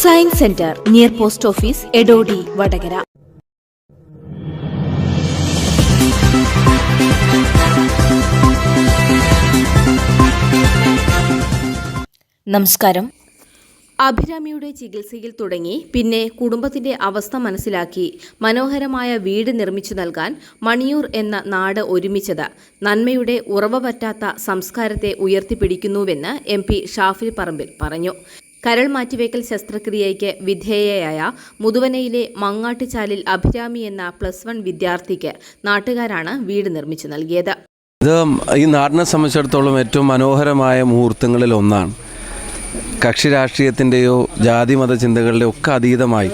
Science centre near post office Edodi Vadakara നമസ്കാരം. അഭിരാമിയുടെ ചികിത്സയിൽ തുടങ്ങി പിന്നെ കുടുംബത്തിന്റെ അവസ്ഥ മനസ്സിലാക്കി മനോഹരമായ വീട് നിർമ്മിച്ചു നൽകാൻ മണിയൂർ എന്ന നാട് ഒരുമിച്ചത്. നന്മയുടെ ഉറവ പറ്റാത്ത സംസ്കാരത്തെ ഉയർത്തിപ്പിടിക്കുന്നുവെന്ന് എം പി ഷാഫിൽ പറമ്പിൽ പറഞ്ഞു. കരൾ മാറ്റിവെക്കൽ ശസ്ത്രക്രിയയ്ക്ക് വിധേയയായ മുതുവനയിലെ മങ്ങാട്ടുചാലിൽ അഭിരാമി എന്ന പ്ലസ് വൺ വിദ്യാർത്ഥിക്ക് നാട്ടുകാരാണ് വീട് നിർമ്മിച്ചു നൽകിയത്. ഇത് ഈ നാടിനെ സംബന്ധിച്ചിടത്തോളം ഏറ്റവും മനോഹരമായ മുഹൂർത്തങ്ങളിൽ ഒന്നാണ്. കക്ഷി രാഷ്ട്രീയത്തിന്റെയോ ജാതി മത ചിന്തകളുടെയോ ഒക്കെ അതീതമായി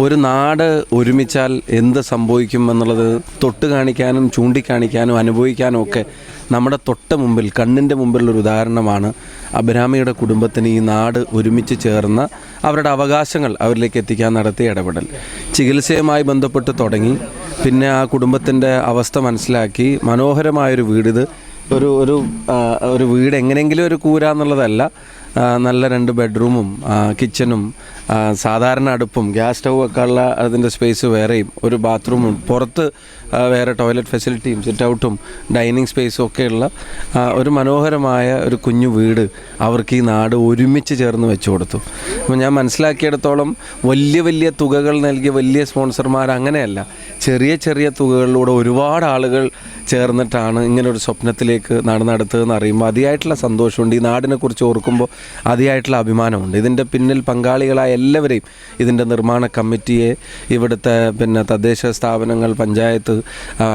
ഒരു നാട് ഒരുമിച്ചാൽ എന്ത് സംഭവിക്കും എന്നുള്ളത് തൊട്ട് കാണിക്കാനും ചൂണ്ടിക്കാണിക്കാനും അനുഭവിക്കാനും ഒക്കെ നമ്മുടെ തൊട്ട മുമ്പിൽ കണ്ണിന്റെ മുമ്പിലുള്ളൊരു ഉദാഹരണമാണ് അബ്രാമിയുടെ കുടുംബത്തിന് ഈ നാട് ഒരുമിച്ച് ചേർന്ന അവരുടെ അവകാശങ്ങൾ അവരിലേക്ക് എത്തിക്കാൻ നടത്തിയ ഇടപെടൽ. ചികിത്സയുമായി ബന്ധപ്പെട്ട് തുടങ്ങി. പിന്നെ ആ കുടുംബത്തിന്റെ അവസ്ഥ മനസ്സിലാക്കി. മനോഹരമായൊരു വീടിത് ഒരു ഒരു ഒരു വീട് എങ്ങനെയെങ്കിലും ഒരു കൂര എന്നുള്ളതല്ല. ആ, നല്ല രണ്ട് ബെഡ്റൂമും കിച്ചനും സാധാരണ അടുപ്പും ഗ്യാസ് സ്റ്റൗ ഒക്കെ ഉള്ള അതിന്റെ സ്പേസ് വേറെയും ഒരു ബാത്റൂമും പുറത്ത് വേറെ ടോയ്ലറ്റ് ഫെസിലിറ്റിയും സിറ്റ് ഔട്ടും ഡൈനിങ് സ്പേസും ഒക്കെയുള്ള ഒരു മനോഹരമായ ഒരു കുഞ്ഞു വീട് അവർക്ക് ഈ നാട് ഒരുമിച്ച് ചേർന്ന് വെച്ചു കൊടുത്തു. അപ്പം ഞാൻ മനസ്സിലാക്കിയിടത്തോളം വലിയ വലിയ തുകകൾ നൽകിയ വലിയ സ്പോൺസർമാർ അങ്ങനെയല്ല ചെറിയ ചെറിയ തുകകളിലൂടെ ഒരുപാട് ആളുകൾ ചേർന്നിട്ടാണ് ഇങ്ങനൊരു സ്വപ്നത്തിലേക്ക് നാട് നടത്തുകയെന്ന് അറിയുമ്പോൾ അതിയായിട്ടുള്ള സന്തോഷമുണ്ട്. ഈ നാടിനെക്കുറിച്ച് ഓർക്കുമ്പോൾ അതിയായിട്ടുള്ള അഭിമാനമുണ്ട്. ഇതിന്റെ പിന്നിൽ പങ്കാളികളായ എല്ലാവരെയും ഇതിന്റെ നിർമ്മാണ കമ്മിറ്റിയെ ഇവിടുത്തെ പിന്നെ തദ്ദേശ സ്ഥാപനങ്ങൾ പഞ്ചായത്ത്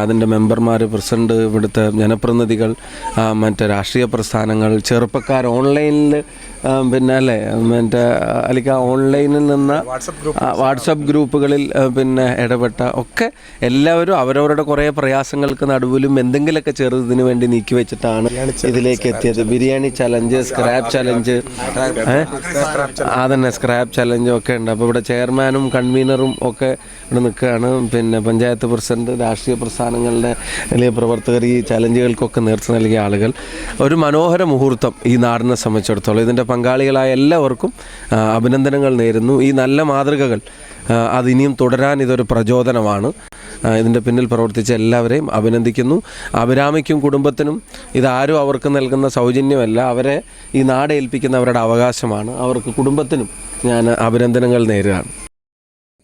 അതിന്റെ മെമ്പർമാർ പ്രസിഡന്റ് ഇവിടുത്തെ ജനപ്രതിനിധികൾ മറ്റ് രാഷ്ട്രീയ പ്രസ്ഥാനങ്ങൾ ചെറുപ്പക്കാർ ഓൺലൈനിൽ പിന്നെ അല്ലേ മറ്റേ അല്ലെങ്കിൽ ഓൺലൈനിൽ നിന്ന് വാട്സപ്പ് ഗ്രൂപ്പുകളിൽ പിന്നെ ഇടപെട്ട ഒക്കെ എല്ലാവരും അവരവരുടെ കുറേ പ്രയാസങ്ങൾക്ക് നടുവിലും എന്തെങ്കിലുമൊക്കെ ചെറുതിന് വേണ്ടി നീക്കി വെച്ചിട്ടാണ് ഇതിലേക്ക് എത്തിയത്. ബിരിയാണി ചലഞ്ച് സ്ക്രാപ്പ് ചലഞ്ച് അതന്നെ സ്ക്രാപ്പ് ചലഞ്ചും ഒക്കെ ഉണ്ട്. അപ്പോൾ ഇവിടെ ചെയർമാനും കൺവീനറും ഒക്കെ ഇവിടെ നിൽക്കുകയാണ്. പിന്നെ പഞ്ചായത്ത് പ്രസിഡന്റ് രാഷ്ട്രീയ പ്രസ്ഥാനങ്ങളുടെ അല്ലെങ്കിൽ പ്രവർത്തകർ ഈ ചലഞ്ചുകൾക്കൊക്കെ നേതൃത്വം നൽകിയ ആളുകൾ. ഒരു മനോഹര മുഹൂർത്തം ഈ നാടിനെ സംബന്ധിച്ചിടത്തോളം. ഇതിന്റെ പങ്കാളികളായ എല്ലാവർക്കും അഭിനന്ദനങ്ങൾ നേരുന്നു. ഈ നല്ല മാതൃകകൾ അതിനിയും തുടരാൻ ഇതൊരു പ്രചോദനമാണ്. ഇതിന്റെ പിന്നിൽ പ്രവർത്തിച്ച എല്ലാവരെയും അഭിനന്ദിക്കുന്നു. അഭിരാമിക്കും കുടുംബത്തിനും ഇതാരും അവർക്ക് നൽകുന്ന സൗജന്യമല്ല. അവരെ ഈ നാട് ഏൽപ്പിക്കുന്ന അവരുടെ അവകാശമാണ്. അവർക്ക് കുടുംബത്തിനും ഞാൻ അഭിനന്ദനങ്ങൾ നേരുകയാണ്.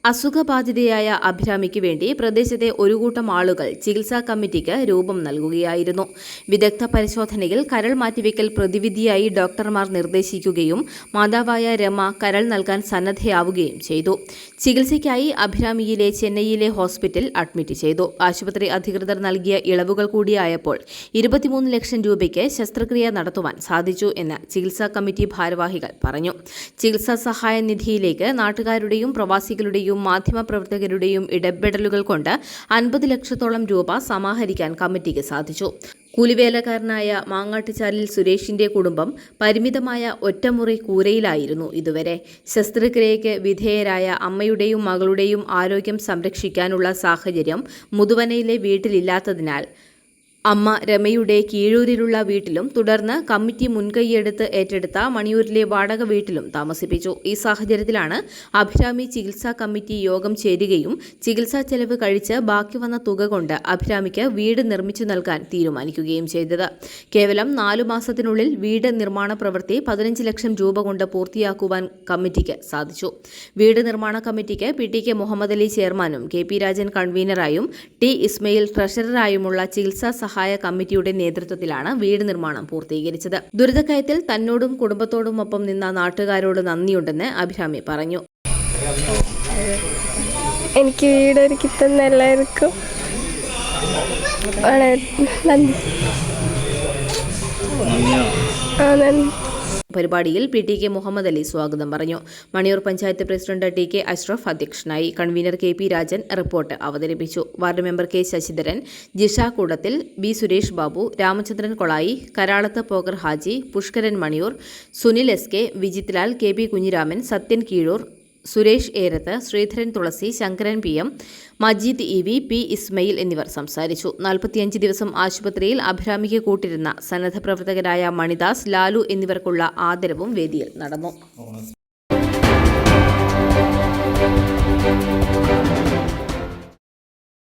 അസുഖബാധിതയായ അഭിരാമിക്ക് വേണ്ടി പ്രദേശത്തെ ഒരു കൂട്ടം ആളുകൾ ചികിത്സാ കമ്മിറ്റിക്ക് രൂപം നൽകുകയായിരുന്നു. വിദഗ്ധ പരിശോധനയിൽ കരൾ മാറ്റിവെക്കൽ പ്രതിവിധിയായി ഡോക്ടർമാർ നിർദ്ദേശിക്കുകയും മാതാവായ രമ കരൾ നൽകാൻ സന്നദ്ധയാവുകയും ചെയ്തു. ചികിത്സയ്ക്കായി അഭിരാമിയിലെ ചെന്നൈയിലെ ഹോസ്പിറ്റൽ അഡ്മിറ്റ് ചെയ്തു. ആശുപത്രി അധികൃതർ നൽകിയ ഇളവുകൾ കൂടിയായപ്പോൾ ഇരുപത്തിമൂന്ന് ലക്ഷം രൂപയ്ക്ക് ശസ്ത്രക്രിയ നടത്തുവാൻ സാധിച്ചു എന്ന് ചികിത്സാ കമ്മിറ്റി ഭാരവാഹികൾ പറഞ്ഞു. ചികിത്സാ സഹായ നിധിയിലേക്ക് നാട്ടുകാരുടെയും പ്രവാസികളുടെയും മാധ്യമപ്രവർത്തകരുടെയും ഇടപെടലുകൾ കൊണ്ട് അൻപത് ലക്ഷത്തോളം രൂപ സമാഹരിക്കാൻ കമ്മിറ്റിക്ക് സാധിച്ചു. കൂലിവേലക്കാരനായ മാങ്ങാട്ടുചാലിൽ സുരേഷിന്റെ കുടുംബം പരിമിതമായ ഒറ്റമുറി കൂരയിലായിരുന്നു ഇതുവരെ. ശസ്ത്രക്രിയയ്ക്ക് വിധേയരായ അമ്മയുടെയും മകളുടെയും ആരോഗ്യം സംരക്ഷിക്കാനുള്ള സാഹചര്യം മുതുവനയിലെ വീട്ടിലില്ലാത്തതിനാൽ അമ്മ രമയുടെ കീഴൂരിലുള്ള വീട്ടിലും തുടർന്ന് കമ്മിറ്റി മുൻകൈയെടുത്ത് ഏറ്റെടുത്ത മണിയൂരിലെ വാടക വീട്ടിലും താമസിപ്പിച്ചു. ഈ സാഹചര്യത്തിലാണ് അഭിരാമി ചികിത്സാ കമ്മിറ്റി യോഗം ചേരുകയും ചികിത്സാ ചെലവ് കഴിച്ച് ബാക്കി വന്ന തുക കൊണ്ട് അഭിരാമിക്ക് വീട് നിർമ്മിച്ചു നൽകാൻ തീരുമാനിക്കുകയും ചെയ്തത്. കേവലം നാലു മാസത്തിനുള്ളിൽ വീട് നിർമ്മാണ പ്രവൃത്തി പതിനഞ്ച് ലക്ഷം രൂപ കൊണ്ട് പൂർത്തിയാക്കുവാൻ കമ്മിറ്റിക്ക് സാധിച്ചു. വീട് നിർമ്മാണ കമ്മിറ്റിക്ക് P T K Muhammad Ali ചെയർമാനും കെ പി രാജൻ കൺവീനറായും ടി ഇസ്മയിൽ ട്രഷററായുമുള്ള ചികിത്സാ സഹായ കമ്മിറ്റിയുടെ നേതൃത്വത്തിലാണ് വീട് നിർമ്മാണം പൂർത്തീകരിച്ചത്. ദുരിതക്കയത്തിൽ തന്നോടും കുടുംബത്തോടുമൊപ്പം നിന്ന നാട്ടുകാരോട് നന്ദിയുണ്ടെന്ന് അഭിരാമി പറഞ്ഞു. എനിക്ക് വീട് ഒരുക്കി തന്ന എല്ലാവർക്കും വളരെ നന്ദി. ആ നന്ദി. പരിപാടിയിൽ P T K Muhammad Ali സ്വാഗതം പറഞ്ഞു. Maniyur panchayat president T K Ashraf അധ്യക്ഷനായി convener K P Rajan report അവതരിപ്പിച്ചു. Ward member K Sasidharan Jisha Koodathil B Suresh Babu Ramachandran Kolayi Karalath Pokar Haji Pushkaran Maniyur Sunil S K Vijithlal K P Kunhiraman Sathyan Keezhur Suresh Erath Sreedharan Thulasi Sankaran P M Majeed E V P Ismail എന്നിവർ സംസാരിച്ചു. നാൽപ്പത്തിയഞ്ച് ദിവസം ആശുപത്രിയിൽ അഭിരാമിക്ക് കൂട്ടിരുന്ന സന്നദ്ധ പ്രവർത്തകരായ മണിദാസ് ലാലു എന്നിവർക്കുള്ള ആദരവും വേദിയിൽ നടന്നു.